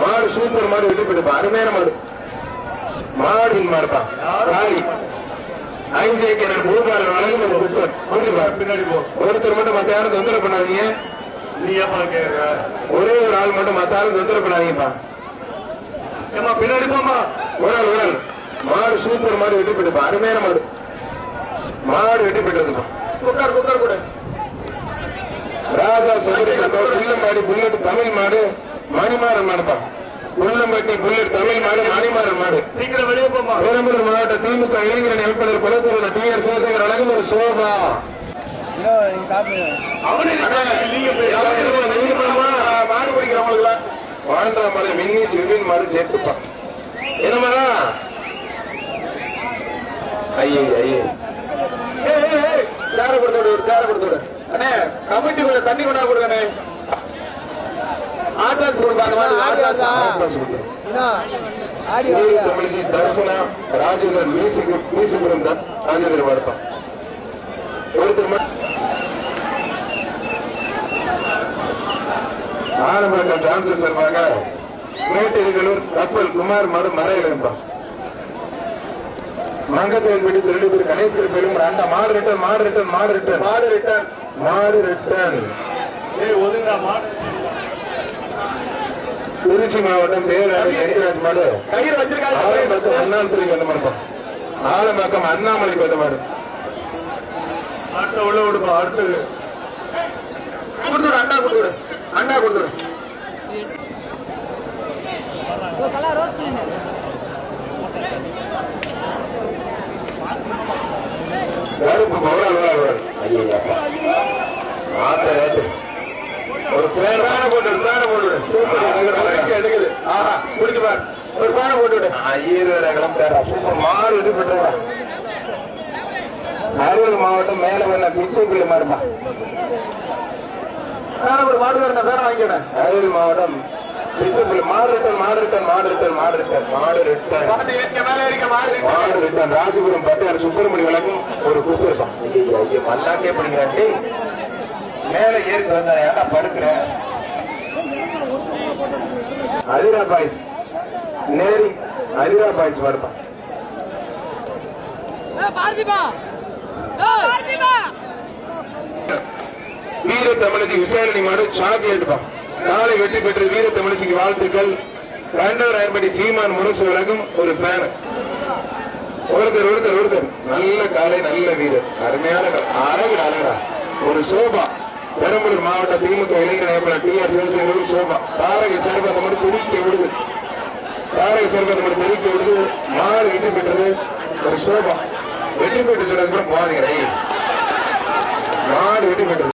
மாடு சூப்பர் மாடு வெற்றி பெற்றுப்பா அருமையான மாடு. மாடின் மாடுப்பா. ராலி ஐந்து ஏக்கர் பூபாலன் வழங்கும் ஒரு புரியுதுப்பா பின்னாடி போ. ஒருத்தர் மட்டும் மத்த யாரும் தொந்தரவு பண்ணாதீங்க. ஒரே ஒரு ஆள் மட்டும் மத்த யாரும் தொந்தரவு பண்ணாதீங்கப்பா. ஏமா பின்னாடி போமா ஒரு ஆள் ஒரு ஆள். மாடு சூப்பர் மாடு வெற்றி அருமையான மாடு. மாடு வெற்றி பெற்றதுப்பா குக்கர் குக்கர் கூட. ராஜா சபரி சந்தோஷ் புல்லம்பாடி புல்லட் தமிழ் மாடு. மணிமாறன் மாடுப்பா புல்லம்பட்டி புல்லட் தமிழ் மாடு மணிமாறன் மாடு. சீக்கிரம் வெளியே போமா பெரம்பலூர் மாவட்ட திமுக இளைஞர் எழுப்பினர் குலத்தூர் டி ஆர் சிவசேகர் அழகும் ஒரு சோபா. மாடு பிடிக்கிறவங்களுக்கு வாழ்ந்தாமலை மின்னிஸ் விபின் மாடு சேர்த்துப்பா. என்னமா ஐயே ஐயே. சேர கொடுத்து விடு சேர கொடுத்து விடு. அண்ணே கமிட்டி கூட தண்ணி கொண்டா கொடுங்கண்ணே. வருப்பான் ஒருத்தர் மட்டும் ஆரம்பத்தில் டான்சர் சார்பாக மேட்டிருக்கலூர் கப்பல் குமார் மடு மறையிலம்பா மங்கத்தேன் பிடி திருடி பேர் கணேஸ்வரி பெரும் அந்த மாடு ரிட்டர்ன் மாடு ரிட்டர்ன் மாடு ரிட்டர்ன் மாடு ரிட்டர்ன் மாடு ரிட்டர்ன் ஏய் ஒதுங்கா மாடு. திருச்சி மாவட்டம் பேராடு எரிராஜ் மாடு. கயிறு வச்சிருக்காங்க. ஆலம்பக்கம் அண்ணாமலைக்கு வந்த மாடுப்பா ஆலம்பக்கம் அண்ணாமலைக்கு வந்த மாடு உள்ள விடுப்பா அடுத்தது. கொடுத்துடு அண்ணா கொடுத்துடு. அண்ணா கொடுத்துடு. கருப்பு பவுடர் ஐயா ஆத்த ரேட்டு ஒரு பேனை போட்டு பேனை போட்டு எடுக்குது. ஆஹா குடிச்சு பார். ஒரு பேனை போட்டு ஐயர் கிளம்பிட்டாரா சூப்பர். பெற்றா அரியலூர் மாவட்டம் மேல வந்த பிச்சைக்குள்ள மாறுமா போடு மாடு வரணும் பேனை வாங்கிக்கிறேன் அரியலூர் மாவட்டம் பிச்சைக்குள்ள மாடு ரிட்டன் மாடு ரிட்டன் மாடு ரிட்டன் மாடு ரிட்டன் மாடு ரிட்டன் மாடு மாடு. மாடு ரிட்டன் ராசிபுரம் பத்தாயிரம் சுப்பிரமணி வழக்கும் ஒரு குப்பு மல்லாக்கே பிடிக்கிறாண்டி மேல ஏறி வந்தேன் ஏன்னா படுக்கிறேன் அதிரா பாய்ஸ். நேரி அதிரா பாய்ஸ் பார்த்திபா. வீர தமிழச்சி விசாரணை மாடு சாக்லேட்டுப்பான் நாளை வெற்றி பெற்ற வீர தமிழச்சிக்கு வாழ்த்துக்கள். ரெண்டாவது அயன்படி சீமான் முரசு வழங்கும் ஒரு ஃபேன் ஒருத்தர் ஒருத்தர் ஒருத்தர். நல்ல காலை நல்ல வீரர். அருமையான அழகு அழகா ஒரு சோபா. பெரம்பலூர் மாவட்ட திமுக இளைஞர் டி ஆர் சிவசேகர் சோபா தாரக சார்பு அந்த மாதிரி பெருக்கி விடுது. தாரக சார்பு அந்த மாதிரி பெருக்கி விடுது. மாறு வெற்றி பெற்றது ஒரு சோபா வெற்றி பெற்று சொன்னது கூட மாறுகிறேன் மாறு வெற்றி பெற்றது.